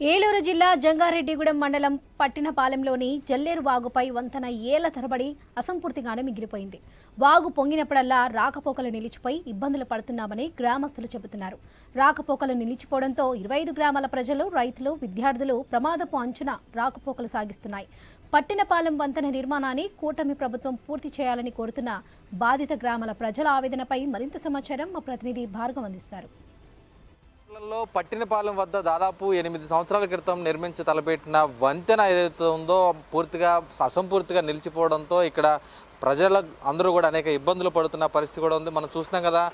ఏలూరు జిల్లా జంగారెడ్డిగూడెం మండలం పట్టినపాలెంలోని జల్లేరు వాగుపై వంతెన ఏళ్ళ తరబడి అసంపూర్తిగానే మిగిలిపోయింది. వాగు పొంగినప్పుడల్లా రాకపోకలు నిలిచిపోయి ఇబ్బందులు పడుతున్నామని గ్రామస్తులు చెబుతున్నారు. రాకపోకలు నిలిచిపోవడంతో ఇరవై ఐదు గ్రామాల ప్రజలు రైతులు విద్యార్థులు ప్రమాదపు అంచున రాకపోకలు సాగిస్తున్నాయి. పట్టినపాలెం వంతెన నిర్మాణాన్ని కూటమి ప్రభుత్వం పూర్తి చేయాలని కోరుతున్న బాధిత గ్రామాల ప్రజల ఆవేదనపై మరింత సమాచారం మా ప్రతినిధి భార్గవ్ అందిస్తారు. జిల్లాలో పట్టినపాలెం వద్ద దాదాపు ఎనిమిది సంవత్సరాల క్రితం నిర్మించి తలపెట్టిన వంతెన ఏదైతే ఉందో పూర్తిగా అసంపూర్తిగా నిలిచిపోవడంతో ఇక్కడ ప్రజల అందరూ కూడా అనేక ఇబ్బందులు పడుతున్న పరిస్థితి కూడా ఉంది. మనం చూసినాం కదా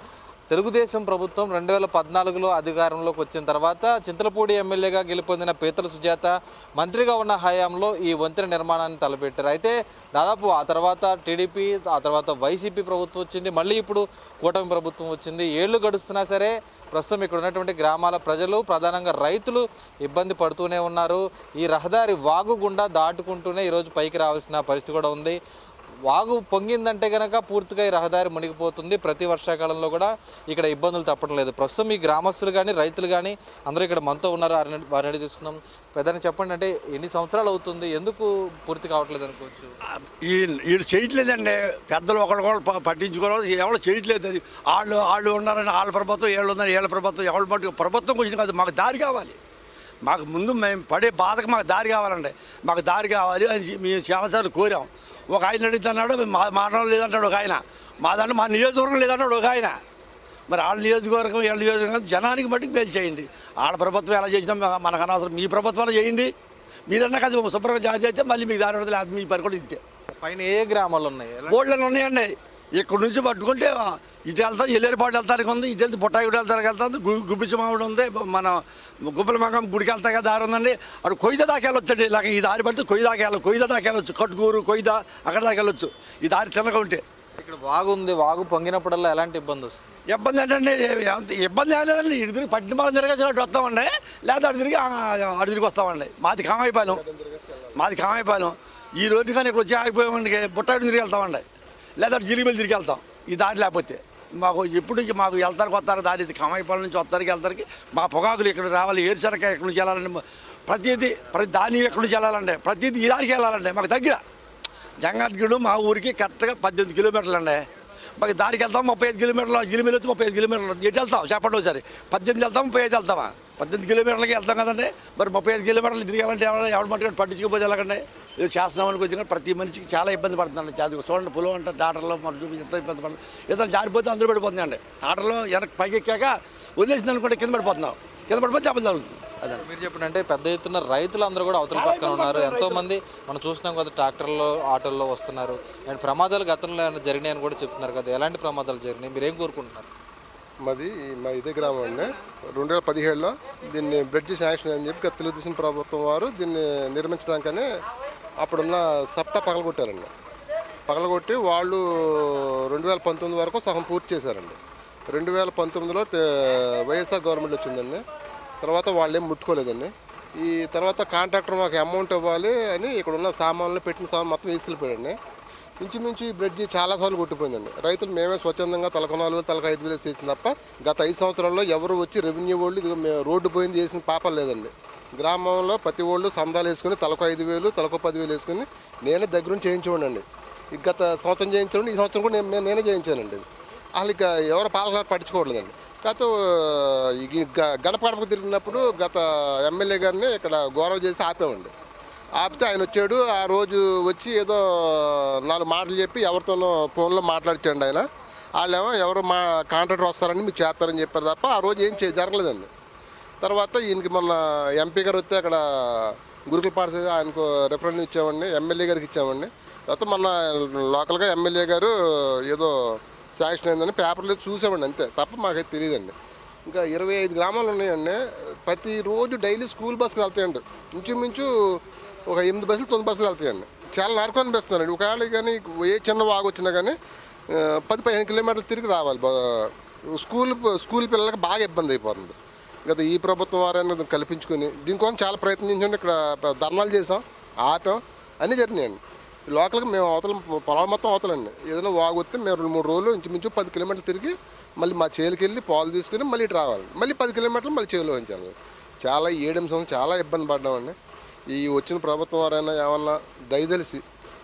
తెలుగుదేశం ప్రభుత్వం రెండు వేల పద్నాలుగులో అధికారంలోకి వచ్చిన తర్వాత చింతలపూడి ఎమ్మెల్యేగా గెలుపొందిన పీతల సుజాత మంత్రిగా ఉన్న హయాంలో ఈ వంతెన నిర్మాణాన్ని తలపెట్టారు. అయితే దాదాపు ఆ తర్వాత టీడీపీ ఆ తర్వాత వైసీపీ ప్రభుత్వం వచ్చింది. మళ్ళీ ఇప్పుడు కూటమి ప్రభుత్వం వచ్చింది. ఏళ్ళు గడుస్తున్నా సరే ప్రస్తుతం ఇక్కడ ఉన్నటువంటి గ్రామాల ప్రజలు ప్రధానంగా రైతులు ఇబ్బంది పడుతూనే ఉన్నారు. ఈ రహదారి వాగు గుండా దాటుకుంటూనే ఈరోజు పైకి రావాల్సిన పరిస్థితి కూడా ఉంది. వాగు పొంగిందంటే కనుక పూర్తిగా ఈ రహదారి మునిగిపోతుంది. ప్రతి వర్షాకాలంలో కూడా ఇక్కడ ఇబ్బందులు తప్పడం లేదు. ప్రస్తుతం ఈ గ్రామస్తులు కానీ రైతులు కానీ అందరూ ఇక్కడ మనతో ఉన్నారు. వారిని వారిని అడిగి తీసుకుందాం. పెద్దని చెప్పండి అంటే ఎన్ని సంవత్సరాలు అవుతుంది? ఎందుకు పూర్తి కావట్లేదు అనుకోవచ్చు? వీళ్ళు చేయట్లేదండి. పెద్దలు ఒకళ్ళు కూడా పట్టించుకోవడం ఎవరు చేయట్లేదు అది. వాళ్ళు వాళ్ళు ఉన్నారని వాళ్ళ ప్రభుత్వం వీళ్ళు ఉన్నారు వీళ్ళ ప్రభుత్వం. ఎవరు మటు ప్రభుత్వం గురించి కాదు. మాకు దారి కావాలి. మాకు ముందు మేము పడే బాధకు మాకు దారి కావాలండి. మాకు దారి కావాలి అని మేము చాలాసార్లు కోరాం. ఒక ఆయన అడుగుతున్నాడు మా మానవం లేదంటాడు ఒక ఆయన. మా దాంట్లో మా నియోజకవర్గం లేదంటాడు ఒక ఆయన. మరి వాళ్ళ నియోజకవర్గం వీళ్ళ నియోజకవర్గం జనానికి మట్టుకు మేలు చేయండి. వాళ్ళ ప్రభుత్వం ఎలా చేసినా మనకు అనవసరం. మీ ప్రభుత్వం చేయండి. మీరన్నా కదా శుభ్రంగా జారీ చేస్తే మళ్ళీ మీకు లేదు మీ పని కూడా ఇంతే. పైన ఏ గ్రామాలు ఉన్నాయి? ఎలా- బోర్డులు ఉన్నాయండి. ఇక్కడ నుంచి పట్టుకుంటే ఇటు వెళ్తాం ఎల్లేరిపాటు వెళ్తానికి ఉంది ఇటు వెళ్తే బుట్టాయిగూడ వెళ్తానికి వెళ్తాం గుబ్బిసి మామిడి ఉంది మన గుబ్బల మంగం గుడికి వెళ్తాక దారి ఉందండి. అక్కడ కొయ్య దాకా వెళ్ళొచ్చండి ఇలాగ ఈ దారి పడితే కొయ్య దాకా వెళ్ళ కొయ్య దాకా వెళ్ళొచ్చు కట్టుకూరు కొయ్య అక్కడ దాకా వెళ్ళొచ్చు. ఈ దారి తిన్నగా ఉంటే. ఇక్కడ వాగు ఉంది వాగు పొంగినప్పుడల్లా ఎలాంటి ఇబ్బంది వస్తుంది? ఇబ్బంది ఏంటంటే ఇబ్బంది ఏం లేదండి. ఇటు తిరిగి పట్టిన బాగా తిరగచ్చినట్టు వస్తామండి. లేదా అటు తిరిగి అటు తిరిగి వస్తామండి. మాది కామైపాలెం మాది కామైపాలెం ఈ రోజు కానీ ఇక్కడ వచ్చి ఆగిపోయామండి బుట్టాడు తిరిగి వెళ్తామండి. లేదా అటు తిరిగి వెళ్తాం. ఈ దారి లేకపోతే. మాకు ఎప్పుడు నుంచి మాకు వెళ్తానికి వస్తారు దారి ఇది. నుంచి వస్తానికి వెళ్తానికి మా పొగాకులు ఇక్కడ రావాలి. ఏరుసరక ఎక్కడి నుంచి వెళ్ళాలండి? ప్రతిదీ ప్రతి ధాన్యం ఎక్కడి నుంచి వెళ్ళాలండి? ప్రతిదీ ఈ దారికి వెళ్ళాలండి. మాకు దగ్గర. జంగారెడ్డిగూడెం మా ఊరికి కరెక్ట్గా పద్దెనిమిది కిలోమీటర్లు అండి మాకు దారికి వెళ్తాం ముప్పై ఐదు కిలోమీటర్లు కిలోమీటర్లు వచ్చి ముప్పై ఐదు కిలోమీటర్లు. ఎటు వెళ్తాం చెప్పండి ఒకసారి. పద్దెనిమిది వెళ్తాం ముప్పై ఐదు వెళ్తామా పద్దెనిమిది కిలోమీటర్లకి వెళ్తాం కదండి. మరి ముప్పై ఐదు కిలోమీటర్లు తిరిగాలంటే ఎవరు ఎవరు మట్టుకు పట్టించుకోపోతే ఎలాగండి? ఏదో చేస్తున్నాం ప్రతి మనిషికి చాలా ఇబ్బంది పడుతుందండి చదువు చూడండి పొలం అంటే టాటర్లో మరి చూపించి ఎంత ఇబ్బంది పడుతుంది ఏదైనా జారిపోతే అందరూ పడిపోతుందండి టాటర్లో వెనక్కి పైకి ఎక్కాక వదిలేసింది అనుకుంటే కింద పడిపోతున్నాం. కింద పడిపోతే దెబ్బలు తగులుతుంది అదే. మీరు చెప్పండి అంటే పెద్ద ఎత్తున రైతులు అందరూ కూడా అవతల పక్కన ఉన్నారు. ఎంతో మంది మనం చూస్తున్నాం కదా ట్రాక్టర్లో ఆటోల్లో వస్తున్నారు. అండ్ ప్రమాదాలు గతంలో ఏమైనా జరిగినాయని కూడా చెప్తున్నారు కదా ఎలాంటి ప్రమాదాలు జరిగినాయి? మీరు ఏం కోరుకుంటున్నారు? మాది మా ఇదే గ్రామం అండి. రెండు వేల పదిహేడులో దీన్ని బ్రిడ్జ్ శాంక్షన్ అని చెప్పి గత తెలుగుదేశం ప్రభుత్వం వారు దీన్ని నిర్మించడానికని అప్పుడున్న సప్తా పగలగొట్టారండి. పగలగొట్టి వాళ్ళు రెండు వేల పంతొమ్మిది వరకు సగం పూర్తి చేశారండి. రెండు వేల పంతొమ్మిదిలో వైఎస్ఆర్ గవర్నమెంట్ వచ్చిందండి. తర్వాత వాళ్ళు ఏం ముట్టుకోలేదండి. ఈ తర్వాత కాంట్రాక్టర్ మాకు అమౌంట్ ఇవ్వాలి అని ఇక్కడ ఉన్న సామాన్లు పెట్టిన సామాన్ మొత్తం తీసుకెళ్ళిపోయాడండి ఇంచుమించు ఈ బ్రిడ్జి చాలాసార్లు కొట్టిపోయిందండి రైతులు మేమే స్వచ్ఛందంగా తలకు నాలుగు వేలు తలకు ఐదు వేలు చేసిన తప్ప గత ఐదు సంవత్సరాల్లో ఎవరు వచ్చి రెవెన్యూ వాళ్ళు ఇదిగో రోడ్డు పోయింది చేసిన పాపం లేదండి. గ్రామంలో ప్రతి వాళ్ళు సందాలు వేసుకుని తలకు ఐదు వేలు తలకు పదివేలు వేసుకుని నేనే దగ్గర చేయించుకోండి గత సంవత్సరం చేయించండి ఈ సంవత్సరం కూడా నేను నేనే చేయించానండి. వాళ్ళకి అసలు ఇక ఎవరు పాలకులు పట్టించుకోవట్లేదండి. కాకపోతే గ- గడప గడపకు తిరిగినప్పుడు గత ఎమ్మెల్యే గారిని ఇక్కడ గౌరవ చేసి ఆపామండి. ఆపితే ఆయన వచ్చాడు ఆ రోజు వచ్చి ఏదో నాలుగు మాటలు చెప్పి ఎవరితోనో ఫోన్లో మాట్లాడిచండి ఆయన. వాళ్ళేమో ఎవరు మా కాంట్రాక్టర్ వస్తారని మీకు చేస్తారని చెప్పారు తప్ప ఆ రోజు ఏం చే జరగలేదండి. తర్వాత ఈయనకి మొన్న ఎంపీ గారు వస్తే అక్కడ గురుకుల పాఠశాల ఆయనకు రిఫరెన్స్ ఇచ్చామండి ఎమ్మెల్యే గారికి ఇచ్చామండి. తర్వాత మొన్న లోకల్గా ఎమ్మెల్యే గారు ఏదో శాంక్షన్ అయిందని పేపర్లో చూసామండి అంతే. తప్ప మాకైతే తెలియదండి. ఇంకా ఇరవై ఐదు గ్రామాలు ఉన్నాయండి. ప్రతిరోజు డైలీ స్కూల్ బస్సులు వెళ్తాయండి. ఇంచుమించు ఒక ఎనిమిది బస్సులు తొమ్మిది బస్సులు వెళ్తాయండి. చాలా నరకం అనిపిస్తున్నారండి ఒకవేళ కానీ ఏ చిన్న వాగు వచ్చినా కానీ పది పదిహేను కిలోమీటర్లు తిరిగి రావాలి. స్కూల్ స్కూల్ పిల్లలకి బాగా ఇబ్బంది అయిపోతుంది. గత ఈ ప్రభుత్వం వారైనా కల్పించుకొని దీనికోసం చాలా ప్రయత్నించండి. ఇక్కడ ధర్నాలు చేసాం ఆపాం అన్నీ జరిగినాయండి. లోకల్కి మేము అవతల పొలాలు మొత్తం అవతలండి. ఏదైనా వాగు వస్తే మేము రెండు మూడు రోజులు ఇంచుమించు పది కిలోమీటర్లు తిరిగి మళ్ళీ మా చేలికి వెళ్ళి పాలు తీసుకుని మళ్ళీ ఇటు రావాలి. మళ్ళీ పది కిలోమీటర్లు మళ్ళీ చేలో ఉంచాలి. చాలా ఈ ఏడెనిమిది సంవత్సరం చాలా ఇబ్బంది పడ్డామండి. ఈ వచ్చిన ప్రభుత్వం వారైనా ఏమన్నా దయదలిసి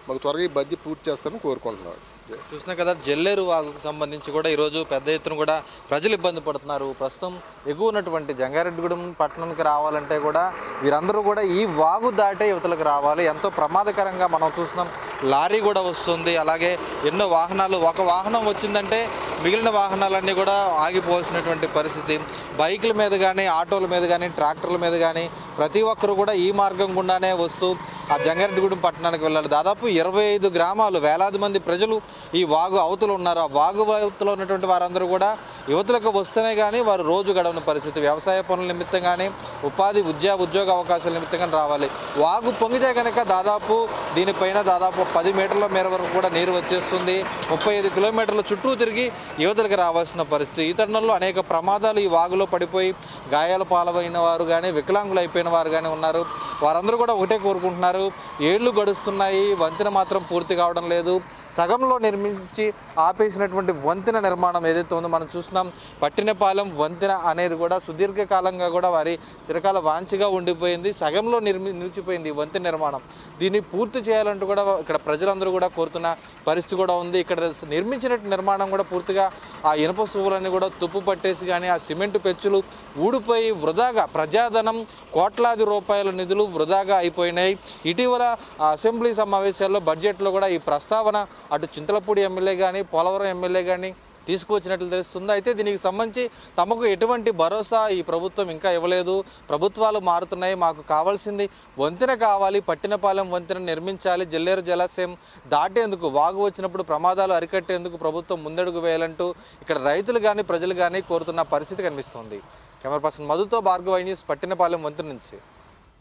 మాకు త్వరగా ఈ బడ్జెట్ పూర్తి చేస్తారని కోరుకుంటున్నాను చూసినా కదా జల్లేరు వాగుకు సంబంధించి కూడా ఈరోజు పెద్ద ఎత్తున కూడా ప్రజలు ఇబ్బంది పడుతున్నారు. ప్రస్తుతం ఎగువ ఉన్నటువంటి జంగారెడ్డిగూడెం పట్టణానికి రావాలంటే కూడా వీరందరూ కూడా ఈ వాగు దాటే యువతలకు రావాలి. ఎంతో ప్రమాదకరంగా మనం చూస్తున్నాం. లారీ కూడా వస్తుంది. అలాగే ఎన్నో వాహనాలు ఒక వాహనం వచ్చిందంటే మిగిలిన వాహనాలన్నీ కూడా ఆగిపోవాల్సినటువంటి పరిస్థితి. బైకుల మీద కానీ ఆటోల మీద కానీ ట్రాక్టర్ల మీద కానీ ప్రతి ఒక్కరు కూడా ఈ మార్గం గుండానే వస్తూ ఆ జంగారెడ్డిగూడెం పట్టణానికి వెళ్ళాలి. దాదాపు ఇరవై ఐదు గ్రామాలు వేలాది మంది ప్రజలు ఈ వాగు అవతలు ఉన్నారు. ఆ వాగు అవతలు ఉన్నటువంటి వారందరూ కూడా యువతలకు వస్తేనే కానీ వారు రోజు గడవని పరిస్థితి. వ్యవసాయ పనుల నిమిత్తం కానీ ఉపాధి ఉద్యోగ ఉద్యోగ అవకాశాల నిమిత్తం కానీ రావాలి. వాగు పొంగితే కనుక దాదాపు దీనిపైన దాదాపు పది మీటర్ల మేర వరకు కూడా నీరు వచ్చేస్తుంది. ముప్పై ఐదు కిలోమీటర్ల చుట్టూ తిరిగి యువతలకు రావాల్సిన పరిస్థితి. ఈ తరుణంలో అనేక ప్రమాదాలు ఈ వాగులో పడిపోయి గాయాల పాలైన వారు కానీ వికలాంగులు అయిపోయిన వారు కానీ ఉన్నారు. వారందరూ కూడా ఒకటే కోరుకుంటున్నారు. ఏళ్ళు గడుస్తున్నాయి వంతెన మాత్రం పూర్తి కావడం లేదు. సగంలో నిర్మించి ఆపేసినటువంటి వంతెన నిర్మాణం ఏదైతే ఉందో మనం చూస్తున్నాం పట్టినపాలెం వంతెన అనేది కూడా సుదీర్ఘకాలంగా కూడా వారి చిరకాల వాంఛగా ఉండిపోయింది. సగంలో నిర్మి నిలిచిపోయింది వంతెన నిర్మాణం. దీన్ని పూర్తి చేయాలంటూ కూడా ఇక్కడ ప్రజలందరూ కూడా కోరుతున్న పరిస్థితి కూడా ఉంది. ఇక్కడ నిర్మించినట్టు నిర్మాణం కూడా పూర్తిగా ఆ ఇనుప సువ్వులన్నీ కూడా తుప్పు పట్టేసి కానీ ఆ సిమెంట్ పెచ్చులు ఊడిపోయి వృధాగా ప్రజాధనం కోట్లాది రూపాయల నిధులు వృధాగా అయిపోయినాయి. ఇటీవల అసెంబ్లీ సమావేశాల్లో బడ్జెట్లో కూడా ఈ ప్రస్తావన అటు చింతలపూడి ఎమ్మెల్యే కానీ పోలవరం ఎమ్మెల్యే కానీ తీసుకువచ్చినట్లు తెలుస్తుంది. అయితే దీనికి సంబంధించి తమకు ఎటువంటి భరోసా ఈ ప్రభుత్వం ఇంకా ఇవ్వలేదు. ప్రభుత్వాలు మారుతున్నాయి మాకు కావాల్సింది వంతెన కావాలి పట్టినపాలెం వంతెన నిర్మించాలి జల్లేరు జలాశయం దాటేందుకు వాగు వచ్చినప్పుడు ప్రమాదాలు అరికట్టేందుకు ప్రభుత్వం ముందడుగు వేయాలంటూ ఇక్కడ రైతులు కానీ ప్రజలు కానీ కోరుతున్న పరిస్థితి కనిపిస్తోంది. కెమెరా పర్సన్ మధుతో భార్గవ న్యూస్ పట్టినపాలెం వంతెన నుంచి.